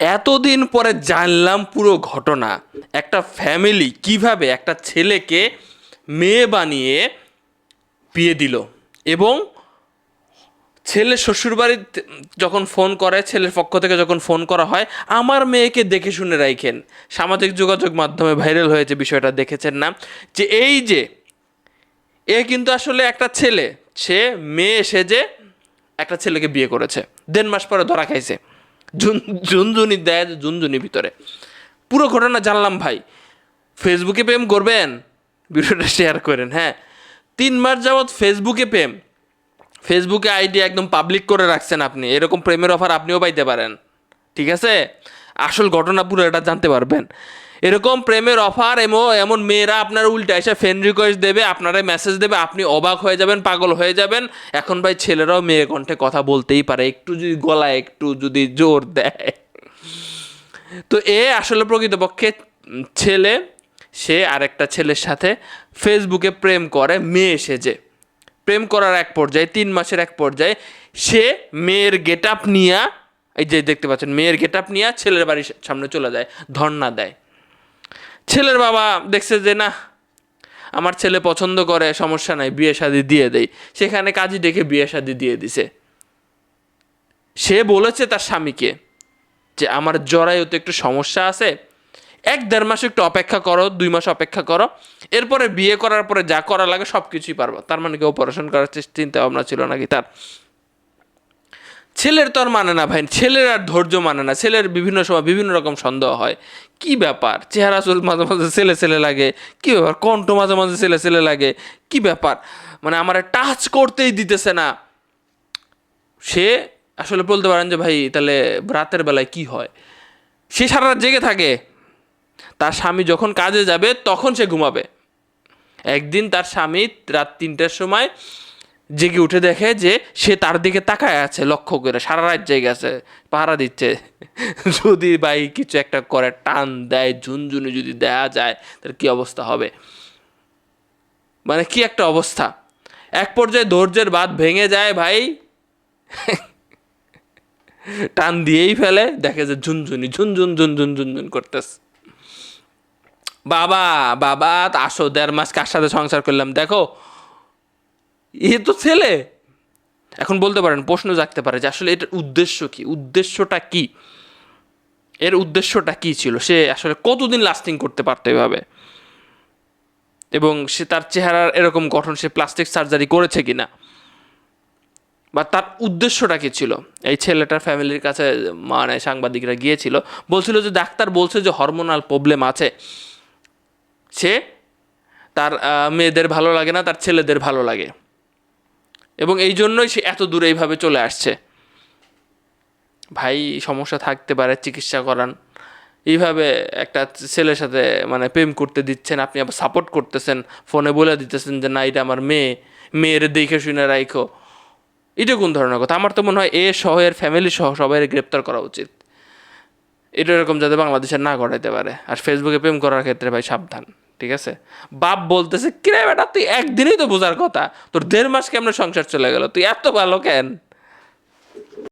এতদিন পরে জানলাম পুরো ঘটনা। একটা ফ্যামিলি কীভাবে একটা ছেলেকে মেয়ে বানিয়ে বিয়ে দিল এবং ছেলে শ্বশুরবাড়ির যখন ফোন করে, ছেলের পক্ষ থেকে যখন ফোন করা হয়, আমার মেয়েকে দেখে শুনে রাখেন সামাজিক যোগাযোগ মাধ্যমে ভাইরাল হয়েছে বিষয়টা, দেখেছেন না? যে এই যে, এ কিন্তু আসলে একটা ছেলে। সে মেয়ে সেজে একটা ছেলেকে বিয়ে করেছে। দেড় মাস পরে ধরা খাইছে। জুনজুনি দেয় ঝুনঝুনি ভিতরে। পুরো ঘটনা জানলাম ভাই। ফেসবুকে প্রেম করবেন? ভিডিওটা শেয়ার করেন হ্যাঁ। তিন মাস যাবৎ ফেসবুকে প্রেম। ফেসবুকে আইডি একদম পাবলিক করে রাখছেন আপনি। এরকম প্রেমের অফার আপনিও পাইতে পারেন। ঠিক আছে? আসল ঘটনা পুরো এটা জানতে পারবেন। এরকম প্রেমের অফার এমন এমন মেয়েরা আপনার উল্টা এসে ফ্রেন্ড রিকোয়েস্ট দেবে আপনারা মেসেজ দেবে, আপনি অবাক হয়ে যাবেন, পাগল হয়ে যাবেন। এখন ভাই ছেলেরাও মেয়ে কণ্ঠে কথা বলতেই পারে, একটু যদি গলায়, একটু যদি জোর দেয়। তো এ আসলে প্রকৃতপক্ষে ছেলে, সে আরেকটা ছেলের সাথে ফেসবুকে প্রেম করে, মেয়ে সেজে। প্রেম করার এক পর্যায়ে, তিন মাসের এক পর্যায়ে, সে মেয়ের গেট আপ নিয়া, এই যে দেখতে পাচ্ছেন, মেয়ের গেট আপ নিয়ে ছেলের বাড়ির সামনে চলে যায়, ধর্ণা দেয়। ছেলের বাবা দেখছে যে, না, আমার ছেলে পছন্দ করে, সমস্যা নাই, বিয়ে শাদি দিয়ে দেই। সেখানে কাজী ডেকে বিয়ে শাদি দিয়ে দিছে। সে বলেছে তার স্বামীকে যে, আমার জরায়ুতে একটু সমস্যা আছে, এক দেড় মাস একটু অপেক্ষা করো, দুই মাস অপেক্ষা করো, এরপরে বিয়ে করার পরে যা করা লাগে সব কিছুই পারব। তার মানে কি অপারেশন করার চিন্তা ভাবনা ছিল নাকি তার? ছেলের তো আর মানে না ভাই, ছেলের আর ধৈর্য মানে না। ছেলের বিভিন্ন সময় বিভিন্ন রকম সন্দেহ হয়। কি ব্যাপার? চেহারা চুল মাঝে মাঝে ছেলে ছেলে লাগে। কি ব্যাপার? কণ্ঠ মাঝে মাঝে ছেলে ছেলে লাগে। কি ব্যাপার? মানে আমার টাচ করতেই দিতেছে না। সে আসলে বলতে পারেন যে, ভাই, তাহলে রাতের বেলায় কি হয়? সে সারা রাত জেগে থাকে। তার স্বামী যখন কাজে যাবে, তখন সে ঘুমাবে। একদিন তার স্বামী রাত তিনটার সময় জেগে উঠে দেখে যে সে তার দিকে তাকায় আছে, লক্ষ্য করে। সারা রাত জেগে আছে, পাহারা দিচ্ছে। যদি ভাই কিছু একটা করে, টান দেয়, ঝুনঝুনি যদি দেয়া যায় তার কি অবস্থা হবে? মানে কি একটা অবস্থা? এক পর্যায়ে ধৈর্যের বাদ ভেঙে যায় ভাই। টান দিয়েই ফেলে, দেখে যে ঝুনঝুনি, ঝুনঝুন ঝুনঝুন ঝুনঝুন করতেছে। বাবা বাবা, আসো, দেড় মাস কার সাথে সংসার করলাম? দেখো এ তো ছেলে। এখন বলতে পারেন, প্রশ্ন জাগতে পারে যে আসলে এটার উদ্দেশ্য কি? উদ্দেশ্যটা কি? এর উদ্দেশ্যটা কি ছিল? সে আসলে কতদিন লাস্টিং করতে পারতো এভাবে? এবং সে তার চেহারার এরকম গঠন, সে প্লাস্টিক সার্জারি করেছে কি না বা তার উদ্দেশ্যটা কি ছিল? এই ছেলেটার ফ্যামিলির কাছে মানে সাংবাদিকরা গিয়েছিল, বলছিল যে ডাক্তার বলছে যে হরমোনাল প্রবলেম আছে। সে তার মেয়েদের ভালো লাগে না, তার ছেলেদের ভালো লাগে। এবং এই জন্যই সে এত দূরে এইভাবে চলে আসছে। ভাই, সমস্যা থাকতে পারে, চিকিৎসা করান। এইভাবে একটা ছেলের সাথে মানে প্রেম করতে দিচ্ছেন, আপনি আবার সাপোর্ট করতেছেন, ফোনে বলে দিতেছেন যে, না, এটা আমার মেয়ে, মেয়ের দেখে শুনে রাখো এটা কোন ধরনের কথা? আমার তো মনে হয় এ সহ, এর ফ্যামিলি সহ সবাই গ্রেপ্তার করা উচিত। এটা এরকম যাতে বাংলাদেশের না ঘটাইতে পারে। আর ফেসবুকে প্রেম করার ক্ষেত্রে ভাই সাবধান। ঠিক আছে? বাপ বলতেছে, কিরে বেটা, তুই একদিনই তো বোঝার কথা। তোর দেড় মাস কেমন সংসার চলে গেল? তুই এত ভালো কেন?